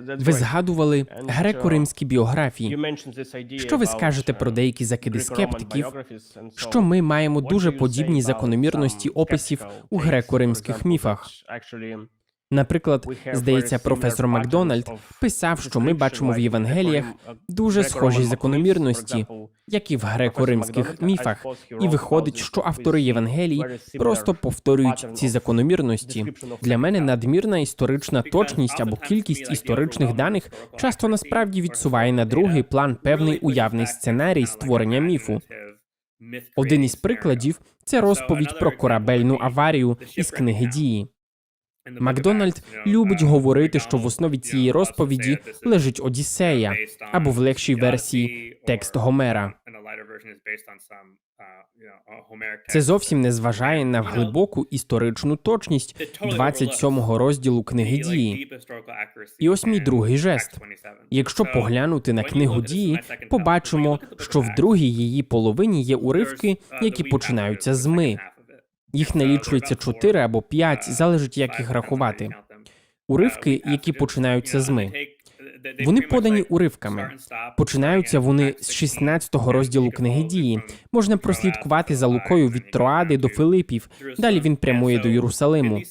Ви згадували греко-римські біографії. Що ви скажете про деякі закиди скептиків, Що ми маємо дуже подібні закономірності описів у греко-римських міфах. Наприклад, здається, професор Макдональд писав, що ми бачимо в Євангеліях дуже схожі закономірності, як і в греко-римських міфах, і виходить, що автори Євангелій просто повторюють ці закономірності. Для мене надмірна історична точність або кількість історичних даних часто насправді відсуває на другий план певний уявний сценарій створення міфу. Один із прикладів це розповідь про корабельну аварію із книги дії. Макдональд любить говорити, що в основі цієї розповіді лежить Одіссея, або в легшій версії текст Гомера. Це зовсім не зважає на глибоку історичну точність 27-го розділу книги дії. І ось мій другий жест. Якщо поглянути на книгу дії, побачимо, що в другій її половині є уривки, які починаються з ми. Їх налічується 4 або 5, залежить як їх рахувати. Уривки, які починаються з ми. Вони подані уривками. Починаються вони з 16-го розділу книги дії. Можна прослідкувати за Лукою від Троади до Филипів. Далі він прямує до Єрусалиму.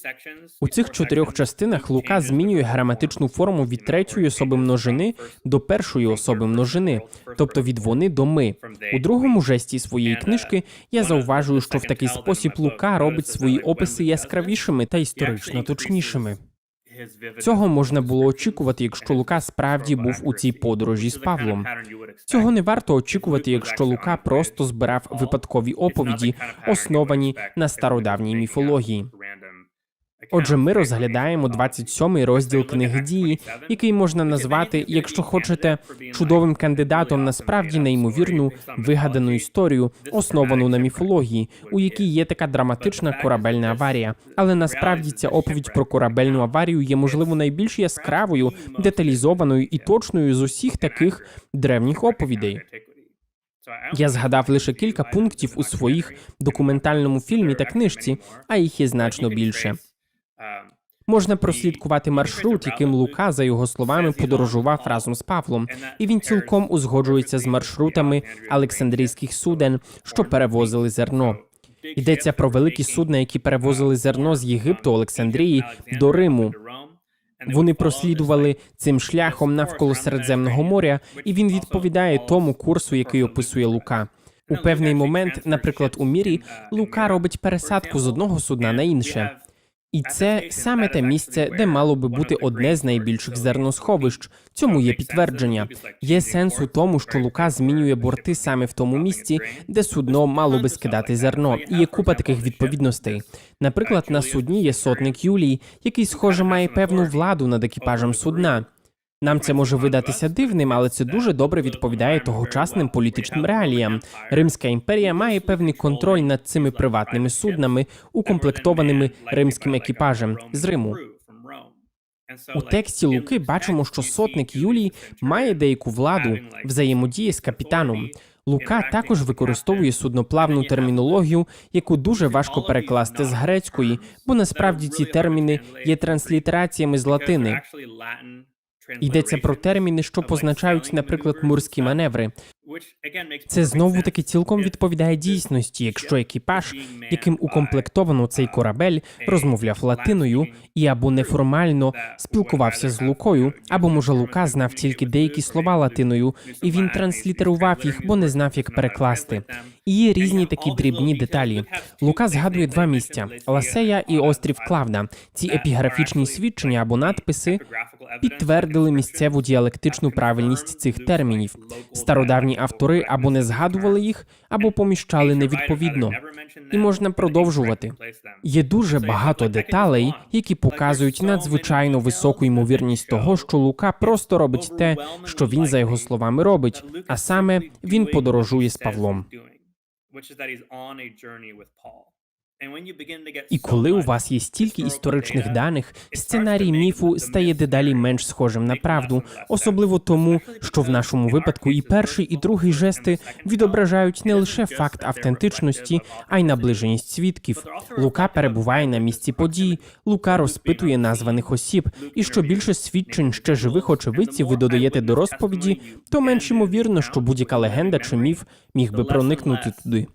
У цих чотирьох частинах Лука змінює граматичну форму від третьої особи множини до першої особи множини, тобто від вони до ми. У другому жесті своєї книжки я зауважую, що в такий спосіб Лука робить свої описи яскравішими та історично точнішими. Цього можна було очікувати, якщо Лука справді був у цій подорожі з Павлом. Цього не варто очікувати, якщо Лука просто збирав випадкові оповіді, основані на стародавній міфології. Отже, ми розглядаємо 27-й розділ книги дії, який можна назвати, якщо хочете, чудовим кандидатом на справді неймовірну вигадану історію, основану на міфології, у якій є така драматична корабельна аварія. Але насправді ця оповідь про корабельну аварію є можливо найбільш яскравою, деталізованою і точною з усіх таких древніх оповідей. Я згадав лише кілька пунктів у своїх документальному фільмі та книжці, а їх є значно більше. Можна прослідкувати маршрут, яким Лука, за його словами, подорожував разом з Павлом, і він цілком узгоджується з маршрутами Олександрійських суден, що перевозили зерно. Йдеться про великі судна, які перевозили зерно з Єгипту, Олександрії до Риму. Вони прослідували цим шляхом навколо Середземного моря, і він відповідає тому курсу, який описує Лука. У певний момент, наприклад, у мірі, Лука робить пересадку з одного судна на інше. І це саме те місце, де мало би бути одне з найбільших зерносховищ. Цьому є підтвердження. Є сенс у тому, що Лука змінює борти саме в тому місці, де судно мало би скидати зерно. І є купа таких відповідностей. Наприклад, на судні є сотник Юлій, який, схоже, має певну владу над екіпажем судна. Нам це може видатися дивним, але це дуже добре відповідає тогочасним політичним реаліям. Римська імперія має певний контроль над цими приватними суднами, укомплектованими римським екіпажем з Риму. У тексті Луки бачимо, що сотник Юлій має деяку владу взаємодії з капітаном. Лука також використовує судноплавну термінологію, яку дуже важко перекласти з грецької, бо насправді ці терміни є транслітераціями з латини. Йдеться про терміни, що позначають, наприклад, морські маневри. Це знову таки цілком відповідає дійсності, якщо екіпаж, яким укомплектовано цей корабель, розмовляв латиною і або неформально спілкувався з Лукою, або може Лука знав тільки деякі слова латиною, і він транслітерував їх, бо не знав, як перекласти. І є різні такі дрібні деталі. Лука згадує два місця: Ласея і острів Клавда. Ці епіграфічні свідчення або надписи підтвердили місцеву діалектичну правильність цих термінів. Стародавні автори або не згадували їх, або поміщали невідповідно. І можна продовжувати. Є дуже багато деталей, які показують надзвичайно високу ймовірність того, що Лука просто робить те, що він за його словами робить, а саме він подорожує з Павлом. І коли у вас є стільки історичних даних, сценарій міфу стає дедалі менш схожим на правду, особливо тому, що в нашому випадку і перший, і другий жести відображають не лише факт автентичності, а й наближеність свідків. Лука перебуває на місці подій, Лука розпитує названих осіб, і що більше свідчень ще живих очевидців ви додаєте до розповіді, то менш ймовірно, що будь-яка легенда чи міф міг би проникнути туди.